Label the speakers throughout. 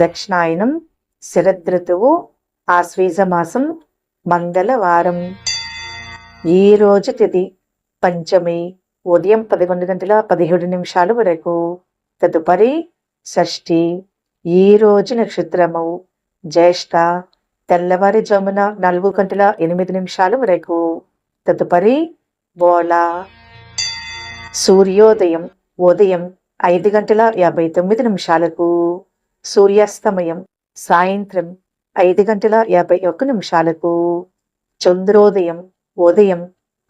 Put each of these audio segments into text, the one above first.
Speaker 1: దక్షిణాయనం శరదృతువు ఆశ్వీజమాసం మంగళవారం. ఈరోజు తిథి పంచమి ఉదయం పదకొండు గంటల పదిహేడు నిమిషాల వరకు. తదుపరి షష్ఠి. ఈరోజు నక్షత్రము జ్యేష్ఠ తెల్లవారుజామున నాలుగు గంటల ఎనిమిది నిమిషాల వరకు. తదుపరి బోళ. సూర్యోదయం ఉదయం ఐదు గంటల యాభై తొమ్మిది నిమిషాలకు. సూర్యాస్తమయం సాయంత్రం ఐదు గంటల యాభై ఒక్క నిమిషాలకు చంద్రోదయం ఉదయం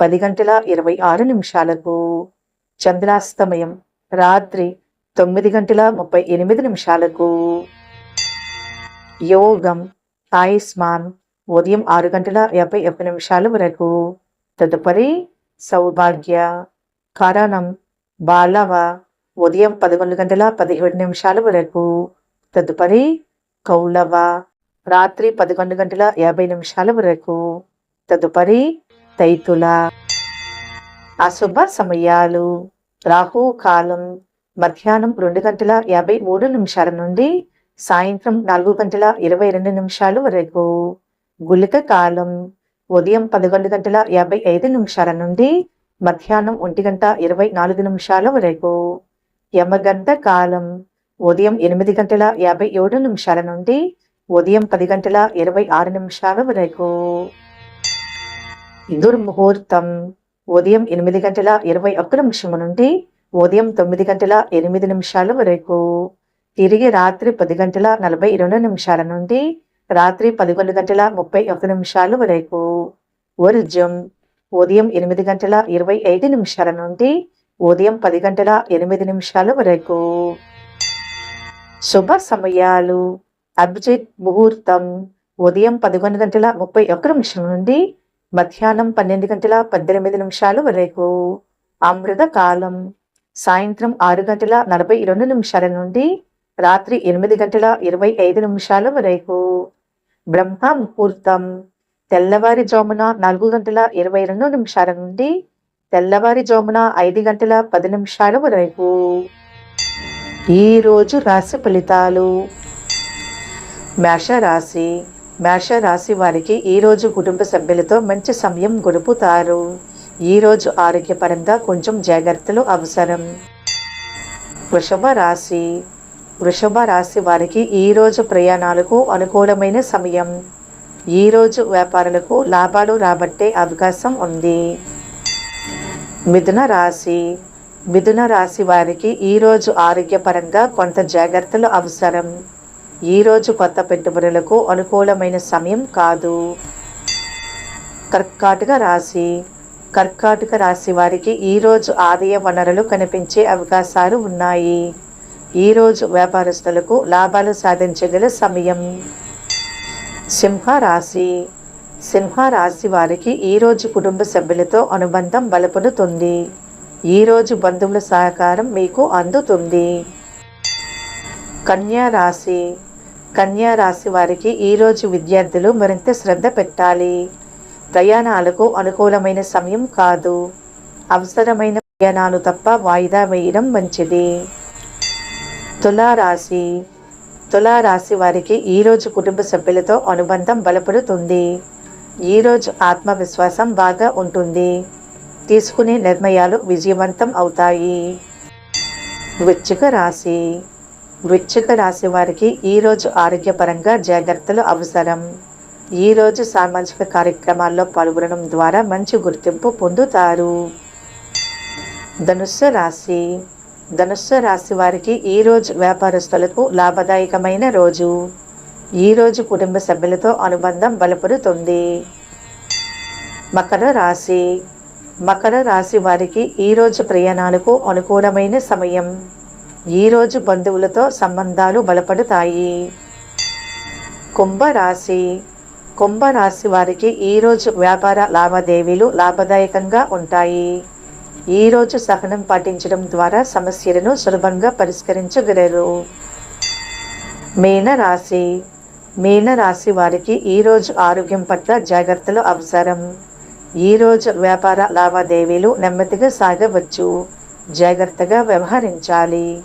Speaker 1: పది గంటల ఇరవై ఆరు నిమిషాలకు చంద్రాస్తమయం రాత్రి తొమ్మిది గంటల ముప్పై ఎనిమిది నిమిషాలకు. యోగం ఆయుష్మాన్ ఉదయం ఆరు గంటల యాభై ఒక్క నిమిషాల వరకు. తదుపరి సౌభాగ్య కారణం బాలవ ఉదయం పదకొండు గంటల పదిహేడు నిమిషాల వరకు. తదుపరి కౌలవ. రాత్రి పదకొండు గంటల యాభై నిమిషాల వరకు. తదుపరి తైతుల. అశుభ సమయాలు. రాహు కాలం మధ్యాహ్నం రెండు గంటల యాభై మూడు నిమిషాల నుండి సాయంత్రం నాలుగు గంటల ఇరవై రెండు నిమిషాలు వరకు. గుళిక కాలం ఉదయం పదకొండు గంటల యాభై ఐదు నిమిషాల నుండి మధ్యాహ్నం ఒంటి గంట ఇరవై నాలుగు నిమిషాల వరకు. యమగంధ కాలం ఉదయం ఎనిమిది గంటల యాభై ఏడు నిమిషాల నుండి ఉదయం పది గంటల ఇరవై ఆరు నిమిషాల వరకు. దుర్ముహూర్తం ఉదయం ఎనిమిది గంటల ఇరవై ఒక్క నిమిషం నుండి ఉదయం తొమ్మిది గంటల ఎనిమిది నిమిషాల వరకు. తిరిగి రాత్రి పది గంటల నలభై రెండు నిమిషాల నుండి రాత్రి పదకొండు గంటల ముప్పై ఒక్క నిమిషాల వరకు. వర్జం ఉదయం ఎనిమిది గంటల ఇరవై ఐదు నిమిషాల నుండి ఉదయం పది గంటల ఎనిమిది నిమిషాల వరకు. శుభ సమయాలు. అభిజిత్ ముహూర్తం ఉదయం పదకొండు గంటల ముప్పై ఒక్క నిమిషం నుండి మధ్యాహ్నం పన్నెండు గంటల పద్దెనిమిది నిమిషాల వరకు. అమృత కాలం సాయంత్రం ఆరు గంటల నలభై రెండు నిమిషాల నుండి రాత్రి ఎనిమిది గంటల ఇరవై ఐదు నిమిషాల వరకు. బ్రహ్మ ముహూర్తం తెల్లవారిజామున నాలుగు గంటల ఇరవై రెండు నిమిషాల నుండి తెల్లవారిజామున ఐదు గంటల పది నిమిషాల వరకు. ఈరోజు రాశి ఫలితాలు. మేషరాశి మేషరాశి వారికి ఈరోజు కుటుంబ సభ్యులతో మంచి సమయం గడుపుతారు. ఈరోజు ఆరోగ్యపరంగా కొంచెం జాగ్రత్తలు అవసరం. వృషభ రాశి. వృషభ రాశి వారికి ఈరోజు ప్రయాణాలకు అనుకూలమైన సమయం. ఈరోజు వ్యాపారులకు లాభాలు రాబట్టే అవకాశం ఉంది. మిథున రాశి. మిథున రాశి వారికి ఈరోజు ఆరోగ్యపరంగా కొంత జాగ్రత్తలు అవసరం. ఈరోజు కొత్త పెట్టుబడులకు అనుకూలమైన సమయం కాదు. కర్కాటక రాశి. కర్కాటక రాశి వారికి ఈరోజు ఆదాయ వనరులు కనిపించే అవకాశాలు ఉన్నాయి. ఈరోజు వ్యాపారస్తులకు లాభాలు సాధించగల సమయం. సింహ రాశి. సింహ రాశి వారికి ఈరోజు కుటుంబ సభ్యులతో అనుబంధం బలపడుతుంది. ఈరోజు బంధువుల సహకారం మీకు అందుతుంది. కన్యా రాశి. కన్యా రాశి వారికి ఈరోజు విద్యార్థులు మరింత శ్రద్ధ పెట్టాలి. ప్రయాణాలకు అనుకూలమైన సమయం కాదు. అవసరమైన ప్రయాణాలు తప్ప వాయిదా వేయడం మంచిది. తులారాశి. తులారాశి వారికి ఈరోజు కుటుంబ సభ్యులతో అనుబంధం బలపడుతుంది. ఈరోజు ఆత్మవిశ్వాసం బాగా ఉంటుంది. తీసుకునే నిర్ణయాలు విజయవంతం అవుతాయి. వృచ్చిక రాశి. వృచ్చిక రాశి వారికి ఈరోజు ఆరోగ్యపరంగా జాగ్రత్తలు అవసరం. ఈరోజు సామాజిక కార్యక్రమాల్లో పాల్గొనడం ద్వారా మంచి గుర్తింపు పొందుతారు. ధనుస్సు రాశి. ధనుస్సు రాశి వారికి ఈరోజు వ్యాపారస్తులకు లాభదాయకమైన రోజు. ఈరోజు కుటుంబ సభ్యులతో అనుబంధం బలపడుతుంది మకర రాశి. మకర రాశి వారికి ఈరోజు ప్రయాణాలకు అనుకూలమైన సమయం. ఈరోజు బంధువులతో సంబంధాలు బలపడతాయి. కుంభరాశి. కుంభరాశి వారికి ఈరోజు వ్యాపార లావాదేవీలు లాభదాయకంగా ఉంటాయి. ఈరోజు సహనం పాటించడం ద్వారా సమస్యలను సులభంగా పరిష్కరించగలరు. మీనరాశి. మీనరాశి వారికి ఈరోజు ఆరోగ్యం పట్ల జాగ్రత్తలు అవసరం. ఈరోజు వ్యాపార లావాదేవీలు నెమ్మదిగా సాగవచ్చు. జాగ్రత్తగా వ్యవహరించాలి.